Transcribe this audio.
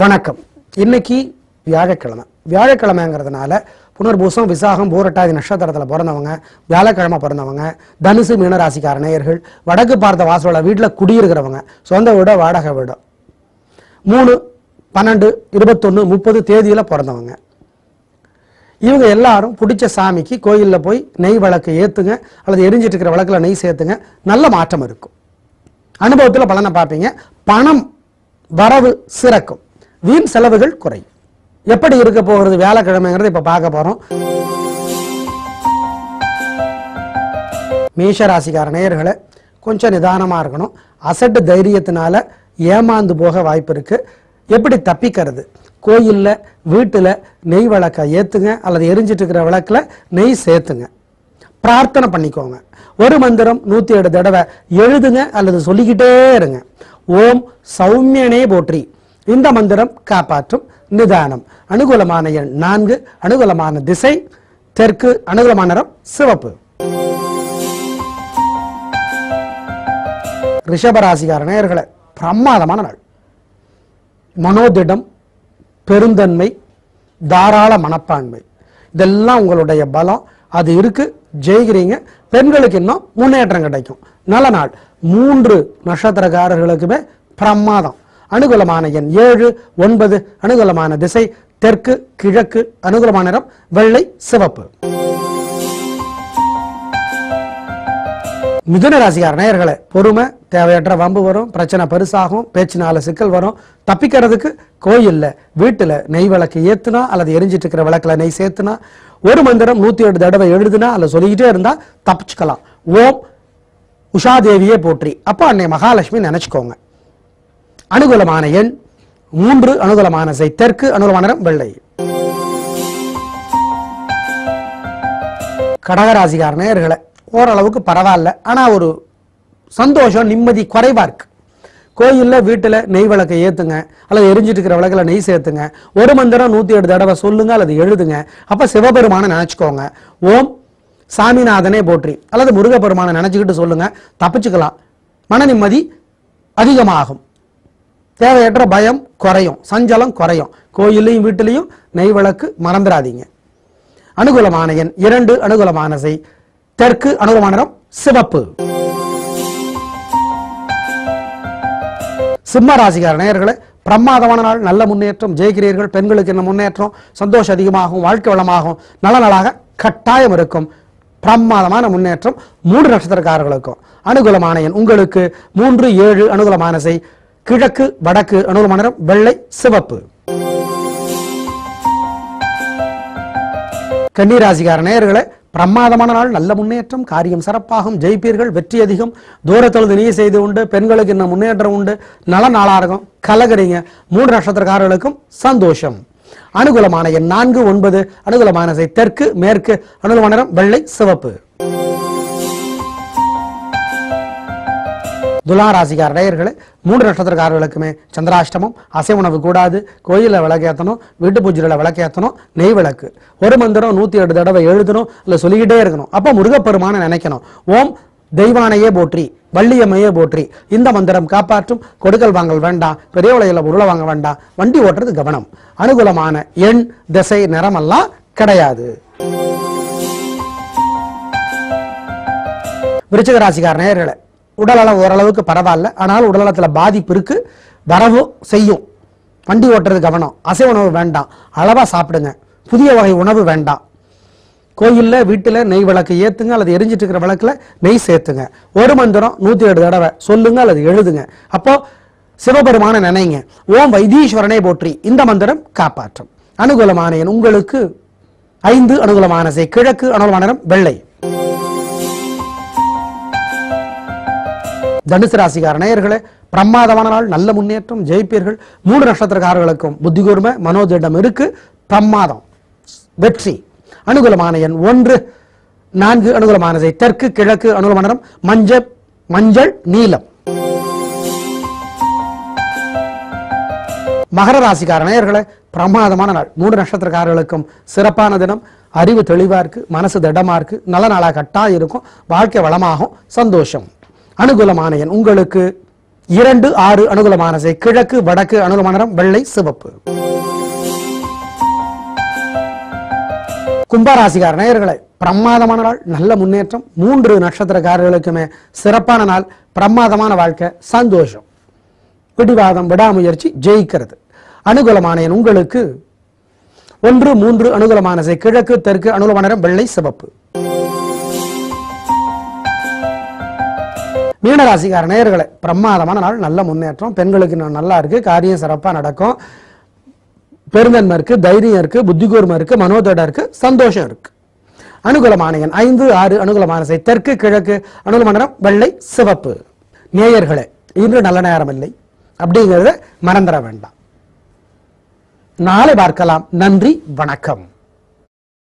வணக்கம். இன்னைக்கு வியாழக்கிழமை. வியாழக்கிழமைங்கிறதுனால புனர்பூசம் விசாகம் பூரட்டாதி நட்சத்திரத்தில் பிறந்தவங்க வியாழக்கிழமை பிறந்தவங்க தனுசு மீனராசிக்கார நேயர்கள் வடக்கு பார்த்த வாசலோட வீட்டில் குடியிருக்கிறவங்க சொந்த வீடோ வாடகை வீடோ. மூணு பன்னெண்டு இருபத்தொன்று முப்பது தேதியில் பிறந்தவங்க. இவங்க எல்லாரும் பிடிச்ச சாமிக்கு கோயிலில் போய் நெய் விளக்கு ஏற்றுங்க அல்லது எரிஞ்சிட்டு இருக்கிற வழக்கில் நெய் சேர்த்துங்க நல்ல மாற்றம் இருக்கும். அனுபவத்தில் பலனை பார்ப்பீங்க. பணம் வரவு சிறக்கும். வீண் செலவுகள் குறையும் எப்படி இருக்க போகிறது வியாழக்கிழமைங்கிறத இப்ப பார்க்க போறோம். மேஷராசிக்கார நேயர்களை கொஞ்சம் நிதானமாக இருக்கணும். அசட்டு தைரியத்தினால ஏமாந்து போக வாய்ப்பு இருக்கு. எப்படி தப்பிக்கிறது? கோயிலில் வீட்டில் நெய் விளக்க ஏற்றுங்க அல்லது எரிஞ்சிட்டு இருக்கிற விளக்கில் நெய் சேர்த்துங்க. பிரார்த்தனை பண்ணிக்கோங்க. ஒரு மந்திரம் நூற்றி ஏழு தடவை எழுதுங்க அல்லது சொல்லிக்கிட்டே இருங்க. ஓம் சௌமியனே போற்றி. இந்த மந்திரம் காப்பாற்றும் நிதானம். அனுகூலமான எண் நான்கு அனுகூலமான திசை தெற்கு அனுகூலமான நிறம் சிவப்பு. ரிஷபராசிகார நேயர்களே பிரமாதமான நாள். மனோதிடம் பெருந்தன்மை தாராள மனப்பான்மை. இதெல்லாம் உங்களுடைய பலம். அது இருக்கு ஜெயிக்கிறீங்க. பெண்களுக்கு இன்னும் முன்னேற்றம் கிடைக்கும். நல்ல நாள். மூன்று நட்சத்திரக்காரர்களுக்குமே பிரமாதம். அனுகூலமான எண் ஏழு ஒன்பது அனுகூலமான திசை தெற்கு கிழக்கு அனுகூலமான நிறம் வெள்ளை சிவப்பு. மிதுன ராசிக்கார நேயர்களே பொறுமை தேவையற்ற வம்பு வரும் பிரச்சனை பெருசாகும் பேச்சினால சிக்கல் வரும். தப்பிக்கிறதுக்கு கோயில்ல வீட்டுல நெய் விளக்கு ஏத்துனா அல்லது எரிஞ்சிட்டு இருக்கிற விளக்குல நெய் சேர்த்துனா ஒரு மந்திரம் நூத்தி எட்டு தடவை எழுதுனா அல்ல சொல்லிக்கிட்டே இருந்தா தப்பிச்சுக்கலாம். ஓம் உஷாதேவியே போற்றி. அப்போ அன்னை மகாலட்சுமி நினைச்சுக்கோங்க. அனுகூலமான எண் மூன்று அனுகூலமான செய். தெற்கு அனுகூலமான வெள்ளை. கடகராசிகார நேர்களை ஓரளவுக்கு பரவாயில்ல. ஆனா ஒரு சந்தோஷம் நிம்மதி குறைவா இருக்கு. கோயிலில் வீட்டில் நெய் விளக்கை ஏற்றுங்க அல்லது எரிஞ்சிட்டு இருக்கிற விளக்கில் நெய் சேர்த்துங்க. ஒரு மந்திரம் நூற்றி எட்டு தடவை சொல்லுங்க அல்லது எழுதுங்க. அப்போ சிவபெருமானை நினச்சிக்கோங்க. ஓம் சாமிநாதனே போற்றி. அல்லது முருகப்பெருமானை நினச்சிக்கிட்டு சொல்லுங்க தப்பிச்சுக்கலாம். மன நிம்மதி அதிகமாகும். தேவையற்ற பயம் குறையும் சஞ்சலம் குறையும். கோயிலையும் வீட்டிலையும் நெய் விளக்கு மறந்துடாதீங்க. அனுகூலமான எண் இரண்டு அனுகூலமான செய் தெற்கு அனுகூலமான நிறம் சிவப்பு. சிம்ம ராசிகார நேயர்களை பிரமாதமான நாள் நல்ல முன்னேற்றம் ஜெயிக்கிறீர்கள் பெண்களுக்கு என்ன முன்னேற்றம்? சந்தோஷம் அதிகமாகும் வாழ்க்கை வளமாகும் நல்ல நாளாக கட்டாயம் இருக்கும். பிரமாதமான முன்னேற்றம் மூன்று நட்சத்திரக்காரர்களுக்கும். அனுகூலமான எண் உங்களுக்கு மூன்று ஏழு அனுகூலமான செய் கிழக்கு வடக்கு அனுகூலமான நிறம் வெள்ளை சிவப்பு. கன்னிராசிகார நேயர்களே பிரமாதமான நாள் நல்ல முன்னேற்றம் காரியம் சிறப்பாகும் ஜெயிப்பீர்கள் வெற்றி அதிகம் தூரத்தொழுது நீ செய்து உண்டு பெண்களுக்கு இன்னும் முன்னேற்றம் உண்டு நல்ல நாளாக இருக்கும் கலகரிங்க மூன்று நட்சத்திரக்காரர்களுக்கும் சந்தோஷம். அனுகூலமான எண் நான்கு ஒன்பது அனுகூலமான தெற்கு மேற்கு அனுகூலமான வெள்ளை சிவப்பு. துலா ராசிக்கார நேயர்களே மூன்று நட்சத்திரக்காரர்களுக்குமே சந்திராஷ்டமம் அசை உணவு கூடாது கோயிலில் விளக்கேற்றணும் வீட்டு பூஜையில் விளக்கேற்றணும் நெய் விளக்கு. ஒரு மந்திரம் நூற்றி எட்டு தடவை எழுதணும் இல்லை சொல்லிக்கிட்டே இருக்கணும். அப்போ முருகப்பெருமான நினைக்கணும். ஓம் தெய்வானையே போற்றி வள்ளியம்மையே போற்றி. இந்த மந்திரம் காப்பாற்றும் கொடுக்கல் வாங்கல் வேண்டாம் பெரிய உலையில் உருளை வாங்க வேண்டாம் வண்டி ஓட்டுறது கவனம். அனுகூலமான எண் திசை நிறமெல்லாம் கிடையாது. விருச்சிக ராசிக்கார நேயர்களை உடல்நலம் ஓரளவுக்கு பரவாயில்ல. ஆனால் உடல்நலத்தில் பாதிப்பு இருக்கு. வரவும் செய்யும். வண்டி ஓட்டுறது கவனம். அசை உணவு வேண்டாம். அளவாக சாப்பிடுங்க. புதிய வகை உணவு வேண்டாம். கோயிலில் வீட்டில் நெய் விளக்கு ஏற்றுங்க அல்லது எரிஞ்சிட்டு இருக்கிற விளக்கில் நெய் சேர்த்துங்க. ஒரு மந்திரம் நூற்றி ஏழு தடவை சொல்லுங்க. அல்லது எழுதுங்க. அப்போது சிவபெருமான நினைங்க. ஓம் வைத்தீஸ்வரனை போற்றி. இந்த மந்திரம் காப்பாற்றும். அனுகூலமான உங்களுக்கு ஐந்து. அனுகூலமான செய் கிழக்கு அனுகூலமான வெள்ளை. தனுசு ராசிகார நேயர்களே பிரமாதமான நாள் நல்ல முன்னேற்றம் ஜெயிப்பீர்கள். மூன்று நட்சத்திரக்காரர்களுக்கும் புத்தி கூர்மை மனோதிடம் இருக்கு பிரமாதம். வெற்றி. அனுகூலமான எண் ஒன்று. நான்கு அனுகூலமானதை தெற்கு கிழக்கு அனுகூலமான மஞ்சள் மஞ்சள் நீலம். மகர ராசிக்கார நேயர்களே பிரமாதமான நாள். மூன்று நட்சத்திரக்காரர்களுக்கும் சிறப்பான தினம். அறிவு தெளிவா இருக்கு மனசு திடமா இருக்கு நல்ல நாளா கட்டா இருக்கும் வாழ்க்கை வளமாகும் சந்தோஷம். அனுகூலமான எண் உங்களுக்கு. இரண்டு ஆறு அனுகூலமான திசை கிழக்கு வடக்கு அனுகூலமான வெள்ளை சிவப்பு. கும்பராசிகார நேயர்களை பிரமாதமான நாள் நல்ல முன்னேற்றம். மூன்று நட்சத்திரக்காரர்களுக்குமே சிறப்பான நாள் பிரமாதமான வாழ்க்கை சந்தோஷம். பிடிவாதம் விடாமுயற்சி ஜெயிக்கிறது. அனுகூலமான எண் உங்களுக்கு. ஒன்று மூன்று அனுகூலமான திசை கிழக்கு தெற்கு அனுகூலமான வெள்ளை சிவப்பு. மீனராசிக்கார நேயர்களை பிரமாதமான நாள் நல்ல முன்னேற்றம் பெண்களுக்கு இன்னும் நல்லா இருக்கு காரியம் சிறப்பா நடக்கும். பெருந்தன்மை இருக்கு தைரியம் இருக்கு புத்தி கூர்மை இருக்கு மனோதடம் இருக்கு சந்தோஷம் இருக்கு. அனுகூலமான ஐந்து ஆறு அனுகூலமான திசை தெற்கு கிழக்கு அனுகூலமான வெள்ளை சிவப்பு. நேயர்களே இன்று நல்ல நேரம் இல்லை அப்படிங்கிறத மறந்துட வேண்டாம். நாளை பார்க்கலாம். நன்றி வணக்கம்.